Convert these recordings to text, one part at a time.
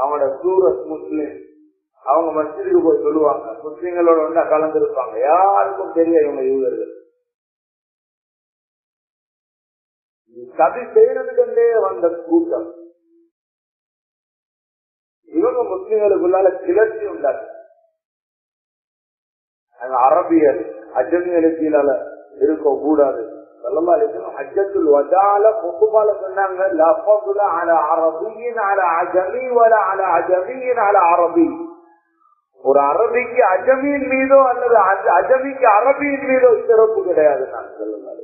அவங்களோட சூரத் முஸ்லிம். அவங்க மஸ்ஜிதுக்கு போய் சொல்லுவாங்க. முஸ்லிம்களோட ஒன்றா கலந்துருப்பாங்க. யாருக்கும் தெரிய இவங்க யூதர்கள். சதி செய்யறதுக்கே வந்த கூட்டம். இவங்க முஸ்லிம்களுக்குள்ளால கிளர்ச்சி உண்டாக்கு அரபியர் அஜமியலுக்கு கீழால இருக்க கூடாது ஹஜ்ஜத்துல் வஜால பொக்குபால சொன்னாங்க லஃபதுல அல அரபியின் அல அஜமி வல அல அஜமியின் அல அரபி ஒரு அரபிக்கு அஜமியின் மீதோ அல்லது அஜமிக்கு அரபியின் மீதோ சிறப்பு கிடையாது நான் சொல்லுங்கள்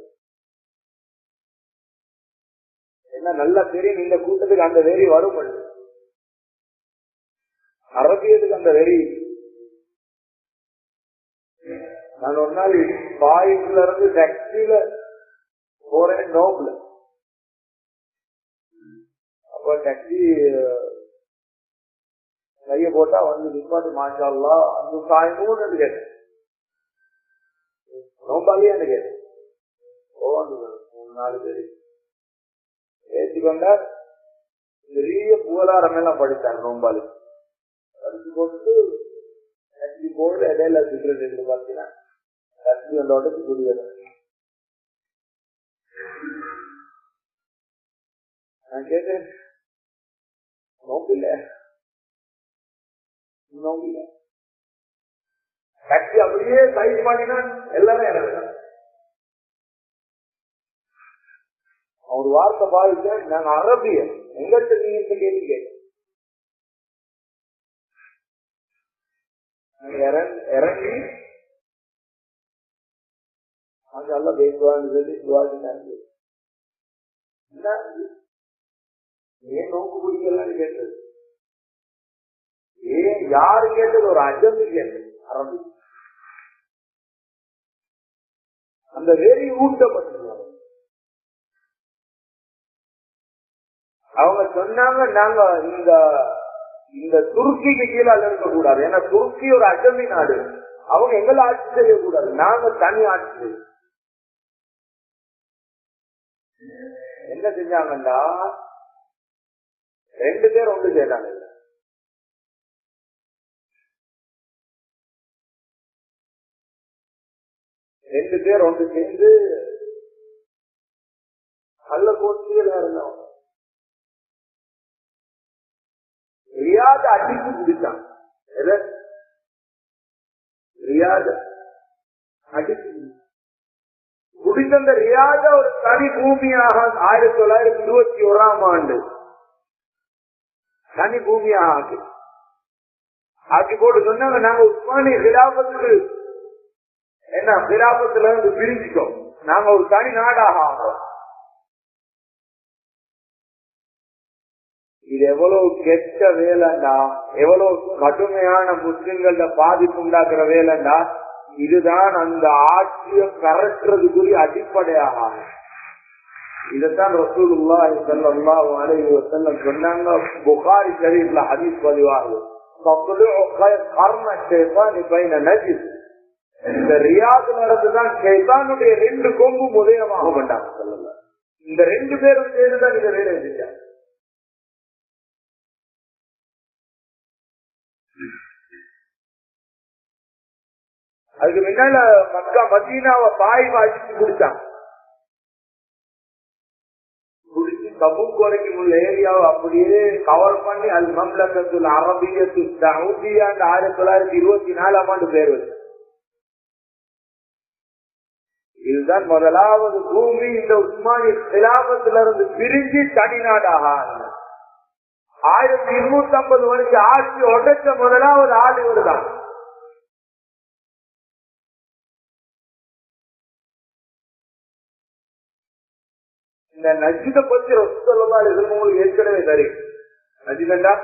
என்ன நல்லா தெரியும் இந்த கூட்டத்துக்கு அந்த வெறி வரும் அரபியத்துக்கு அந்த வெறி. நான் ஒரு நாள் பாய்ல இருந்து டாக்ஸில போறேன் நோம்புல அப்ப டாக்ஸி கைய போட்டா வந்து நிப்பாட்டு மாஷால்லா அந்த சாயமும் கேட்டேன். நோம்பாலே கேட்டேன். மூணு நாலு பேரு. ஏற்றி கொண்டார் பெரிய புகழாரம் எல்லாம் படித்தார் நோம்பாலு படிச்சு போட்டு கட்சி போர்டு இடையில சிகரெட் எடுத்து பார்த்தீங்கன்னா கட்டி வந்த உடனே குடி வேணும் நான் கேட்டேன் நோம்பில்ல நோம்பில்ல கட்சி அப்படியே சைட் பண்ணினா எல்லாரும் எனக்கு அவர் வார்த்தை பாதிச்சேன் நாங்க அரபிய எங்கிட்ட நீங்க இந்த கேள்வி கேட்டேன் இறங்கி அதெல்லாம் பேசுவான்னு சொல்லி என்ன ஏன் நோக்கு பிடிக்கலான்னு கேட்டது? ஏன் யாரு கேட்டது? ஒரு அஜந்து கேட்டது. அரபி. அந்த வெறி ஊட்டப்பட்டிருந்தாங்க அவங்க சொன்னாங்க நாங்க இந்த இந்த துருக்கிக்கு கீழே இருக்கக்கூடாது ஏன்னா துருக்கி ஒரு அஜமி நாடு. அவங்க எங்களை ஆட்சி செய்யக்கூடாது. நாங்க தனி ஆட்சி செய்யும் என்ன செஞ்சாங்கன்னா ரெண்டு பேர் ஒன்று செய்யறாங்க ரெண்டு பேர் ஒன்று சேர்ந்து நல்ல கோஷ்டியில் இருந்தவங்க ரியாத அடிச்சு குடித்தான் ரியாத அடிச்சு குடித்தந்த ரியாத ஒரு தனி பூமியாக ஆயிரத்தி தொள்ளாயிரத்தி இருபத்தி ஓராம் ஆண்டு தனி பூமியா ஆக்கி. ஆக்கி போட்டு சொன்னாங்க நாங்க உஸ்மானி ஹிலாபத்துக்கு என்ன ஹிலாபத்துல இருந்து பிரிஞ்சிட்டோம். நாங்க ஒரு தனி நாடாக ஆகிறோம். இது எவ்வளவு கெட்ட வேலைண்டா எவ்வளவு கடுமையான முஸ்லிம்கள பாதிப்பு உண்டாக்குற வேலைண்டா இதுதான் அந்த ஆட்சியை கரட்டுறதுக்குரிய அடிப்படையாக இதைத்தான் ரசூலுல்லா ஸல்லல்லாஹு அலைஹி வஸல்லம் சொன்னாங்க. புகாரி ஷரீஃப்ல ஹதீஸ் பதிவாகுது. இந்த ரியாது நடந்துதான் ஷைத்தானுடைய ரெண்டு கொம்பும் உதயமாக மாட்டாங்க சொல்லல இந்த ரெண்டு பேரும் சேர்ந்துதான் இதை வேலை செஞ்சாங்க. அதுக்கு முன்னால மக்கா மதீனாவை பாய் வாசிச்சு குடிச்சாங்க. குடிச்சு வரைக்கும் உள்ள ஏரியாவை அப்படியே கவர் பண்ணி அது மம்லக்கத்துல அரபியத்து சவுதியா ஆயிரத்தி தொள்ளாயிரத்தி இருபத்தி நாலாம் ஆண்டு பேர் வச்சு இதுதான் முதலாவது பூமி இந்த உஸ்மானி சிலாபத்திலிருந்து பிரிஞ்சு தனிநாடாக ஆயிரத்தி இருநூத்தி ஐம்பது வரைக்கும் ஆட்சி உடைச்ச முதலாவது ஆள் இவர் தான் இந்த நஜித பத்தி ரசூல்லா உங்களுக்கு ஏற்கனவே தெரியும். நஜிதண்டா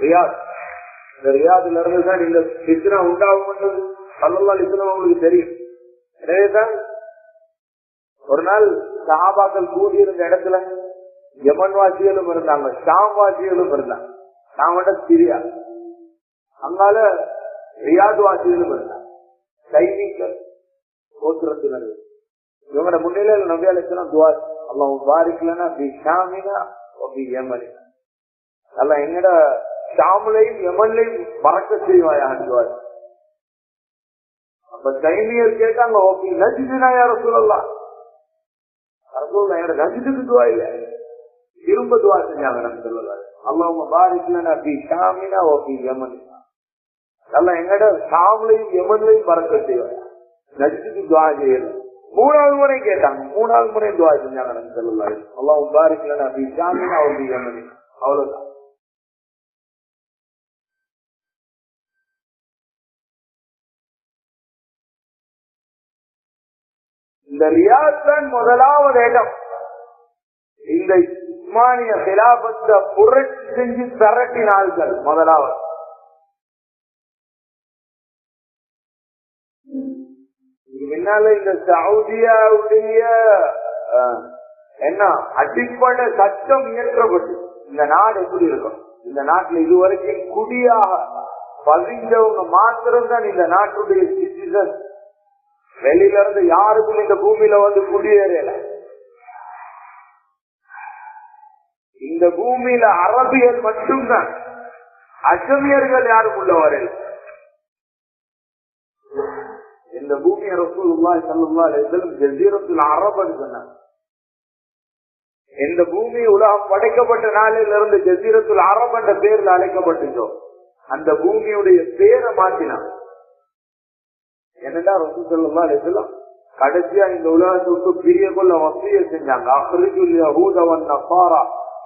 ரியாத். இந்த ரியாதுல இருந்துதான் இந்த சித்தனா உண்டாகும் சல்லல்லா இஸ்லாம் உங்களுக்கு தெரியும். எனவேதான் ஒரு நாள் சஹாபாக்கள் கூடியிருந்த இடத்துல யமன் வாசிகளும் இருந்தாங்க ஷாம் வாசிகளும் இருந்தாங்க. ஷாமட சிரியா. அங்கால ரியாது வாசிகளும் இருந்தாங்க. சைனிகள் கோத்திரத்தினர் இவங்களோட முன்னிலையில் நம்பி துவாசி அல்லாஹ் பாரிக்கலனா பி ஷாமினா பி யமனினா. அல்ல எங்கட ஷாமுலையும் யமன்லையும் மறக்க செய்வாயாண்டுவார் அப்ப தைமியர் கேட்டாங்க ஓகே நஜிதுனா யார சொல்லலாம் அரசூல் யார நஜிதுக்கு துவா இல்ல. திரும்ப துவா செஞ்சாங்க நம்ம சொல்லலாம் அல்லாம பாரிக்கலனா பி ஷாமினா ஓகே யமன் அல்ல எங்கட ஷாமுலையும் யமன்லையும் மறக்க செய்வாங்க நஜிதுக்கு துவா செய்யலாம் மூணாவது முறை கேட்டாங்க. மூணாவது முறை துவா செஞ்சாங்க நம்ம சொல்லலாம் அல்லாஹ் அவ்வளவுதான். இந்த ரியாத் தான் முதலாவது இடம் இந்த இஸ்மானிய சிலாபத்தை புரட்சி செஞ்சு திரட்டினார்கள் முதலாவது. என்னால இந்த சவுதியாவுடைய என்ன அடிப்படை சட்டம் இயற்றப்பட்டு இந்த நாடு எப்படி இருக்கும்? இந்த நாட்டுல இதுவரைக்கும் குடியாக பதிஞ்சவங்க மாத்திரம்தான் இந்த நாட்டுடைய சிட்டிசன் வெளியில இருந்து யாருக்கும் இந்த பூமியில வந்து குடியேறல. இந்த பூமியில அரபியல் மட்டும்தான். அசமியர்கள் யாரும் உள்ள வரல. பூமியை ரசூலுல்லாஹி ஸல்லல்லாஹு அலைஹி வஸல்லம் ஜஸீரத்துல் அரப்னு சொன்னாங்க இந்த பூமி உலகம் படைக்கப்பட்ட நாளில் இருந்து ஜசீரத்துல் அரப் என்ற பேர்ல அழைக்கப்பட்டுச்சோ அந்த பூமியுடைய பேரை மாற்றினான் என்னடா ரசூல் ஸல்லல்லாஹு அலைஹி வஸல்லம் கடைசியா இந்த உலகத்தை விட்டு பிரிய கொள்ள வசிய செஞ்சாங்க அஹ்ரிஜுல் யஹூத வன் நஸாரா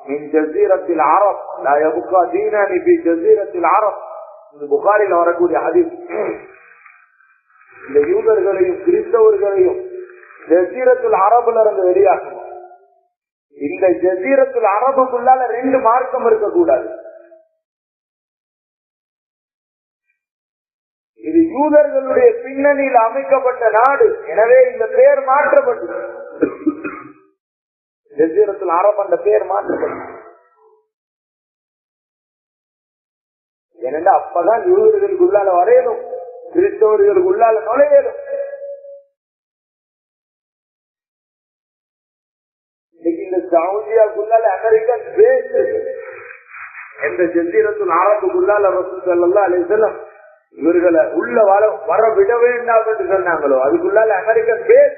மின் ஜஸீரத்தில் அரப் லா யபகா தீனானி பி ஜஸீரத்தில் அரப் இந்த புகாரில வரக்கூடிய ஹதீஸ் இந்த யூதர்களையும் கிறிஸ்தவர்களையும் ஜசீரத்துல் அரபுல இருந்து வெளியாகணும் இந்த ஜசீரத்துல் அரபுக்குள்ளால ரெண்டு மார்க்கம் இருக்கக்கூடாது. இது யூதர்களுடைய பின்னணியில் அமைக்கப்பட்ட நாடு. எனவே இந்த பெயர் மாற்றப்பட்டது. ஜசீரத்தில் அரபு அந்த பெயர் மாற்றப்பட்டது. ஏனென்றா அப்பதான் யூதர்களுக்குள்ளால வரையணும். கிறிஸ்தவர்களுக்குள்ளால உள்ளால இன்னைக்கு இந்த சவுதியாக்குள்ளால அமெரிக்கன் பேஸ் எந்த ஜசீரத்துல் அரபுக்குள்ளால ரசூல் ஸல்லல்லாஹு அலைஹி வஸல்லம் இவர்களை உள்ள வர வர விட வேண்டாம் என்று சொன்னாங்களோ அதுக்குள்ளால அமெரிக்கன் பேஸ்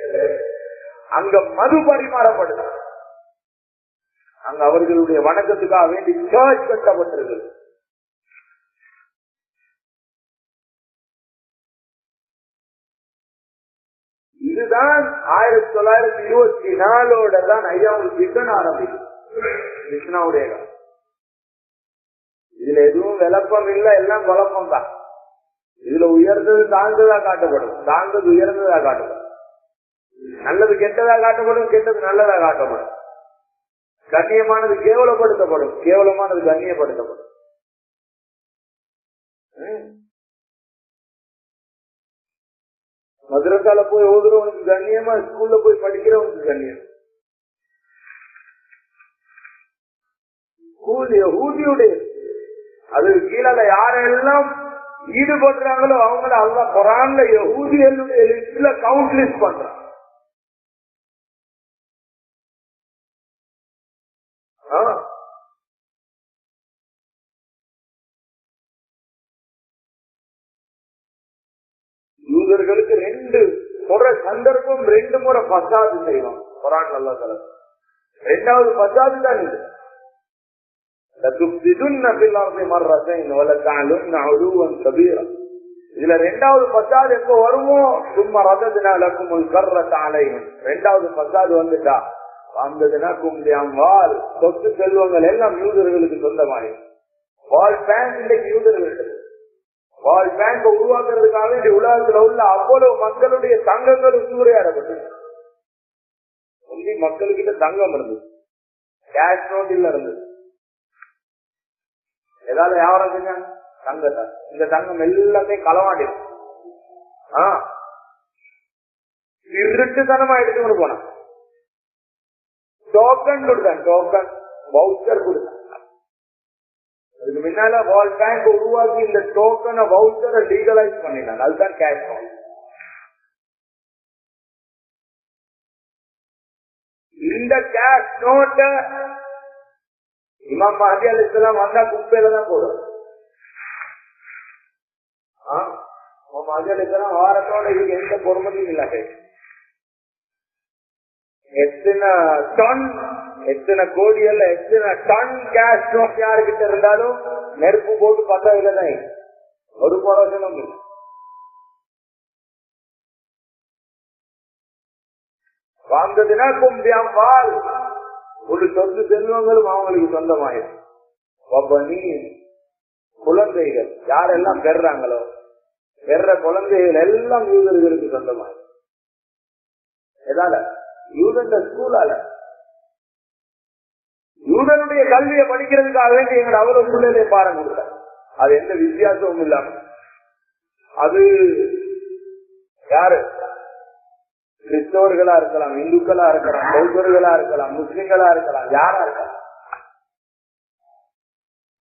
அங்க மது பரிமாறப்படுது. அங்க அவர்களுடைய வணக்கத்துக்காக வேண்டி சர்ச் கட்டப்பட்டிருக்கு ஆயிரத்தி தொள்ளாயிரத்தி இருபத்தி நாலோட தான் ஐயாவுக்கு மிஷன் ஆரம்பிக்கும். கிருஷ்ணாவுடைய இதுல எதுவும் விளப்பம் இல்ல எல்லாம் குழப்பம் தான் இதுல உயர்ந்தது தாழ்ந்ததா காட்டப்படும். தாழ்ந்தது உயர்ந்ததா காட்டப்படும். நல்லது கெட்டதா காட்டப்படும் கெட்டது நல்லதா காட்டப்படும். கண்ணியமானது கேவலப்படுத்தப்படும். கேவலமானது கண்ணியப்படுத்தப்படும். மதுரக்கால போய் ஓதுறவனுக்கு கண்ணியமா ஸ்கூல்ல போய் படிக்கிறவனுக்கு கண்ணியம். ஊதியுடைய அது கீழே யாரெல்லாம் ஈடுபடுறாங்களோ அவங்கள அல்ல குரான்ல ஊதியலுடைய லிஸ்ட்ல கவுண்ட் லிஸ்ட் பண்றான். ரெண்டு சொல்ற சந்தர்ப்பம் ரெண்டு முறை பசாது செய்வோம் குரான் நல்லா தர ரெண்டாவது பசாது தான் இது. இதுல ரெண்டாவது பசாது எப்ப வருமோ? சும்மா ரதத்தினாலும் ரெண்டாவது பசாது வந்துட்டா. வந்ததுன்னா கும்பியாம்பால் சொத்து செல்வங்கள் எல்லாம் யூதர்களுக்கு சொந்தமாயிரும் வால் பேங்க் இன்றைக்கு வால் பேங்க உருவாக்குறதுக்காக இந்த உலகத்துல உள்ள அவ்வளவு மக்களுடைய தங்கங்களும் சூறையாடப்பட்டது ஒன்லி மக்கள்கிட்ட தங்கம் இருந்தது. கேஷ் நோட் இல்ல இருந்தது. ஏதாவது வியாபாரம் செஞ்சாங்க தங்கத்தை. இந்த தங்கம் எல்லாமே களவாண்டிடும். ஆஹ் திருட்டுத்தனமா எடுத்துக்கொண்டு போனான். டோக்கன் கொடுத்தான் டோக்கன் வவுச்சர் கொடுத்தான். அதுக்கு முன்னால வேர்ல்ட் பேங்க் உருவாக்கி இந்த டோக்கனை வவுச்சரை லீகலைஸ் பண்ணினாங்க அதுதான் கேஷ் பவுண்ட் இந்த கேஷ் நோட்ட இமாம் மஹதி அலி இஸ்லாம் வந்தா குப்பையில தான் போடும். மஹதி அலி இஸ்லாம் வாரத்தோட இதுக்கு எந்த பொறுமதியும் இல்லாத. எத்தனை டன் எத்தனை கோடி அல்ல எத்தனை டன் கேஸ் ஸ்டோக் யாருக்கிட்ட இருந்தாலும் நெருப்பு போட்டு பத்தவில்லை இல்லை ஒரு பிரயோஜனம் இல்லை. வாழ்ந்ததுனா கும்பியாம் பால். ஒரு சொத்து செல்வங்களும் அவங்களுக்கு சொந்தமாயிரும் குழந்தைகள் யாரெல்லாம் பெறாங்களோ பெற குழந்தைகள் எல்லாம் யூதர்களுக்கு சொந்தமாயிரும் எதால? யூதன் ஸ்கூலால யூதனுடைய கல்வியை படிக்கிறதுக்காக வேண்டி எங்களை அவ்வளவு சூழ்நிலை பாருங்க. கொடுத்தாங்க அது எந்த வித்தியாசமும் இல்லாம. அது யாரு? கிறிஸ்தவர்களா இருக்கலாம் இந்துக்களா இருக்கலாம் பௌத்தர்களா இருக்கலாம் முஸ்லிம்களா இருக்கலாம் யாரா இருக்கலாம்.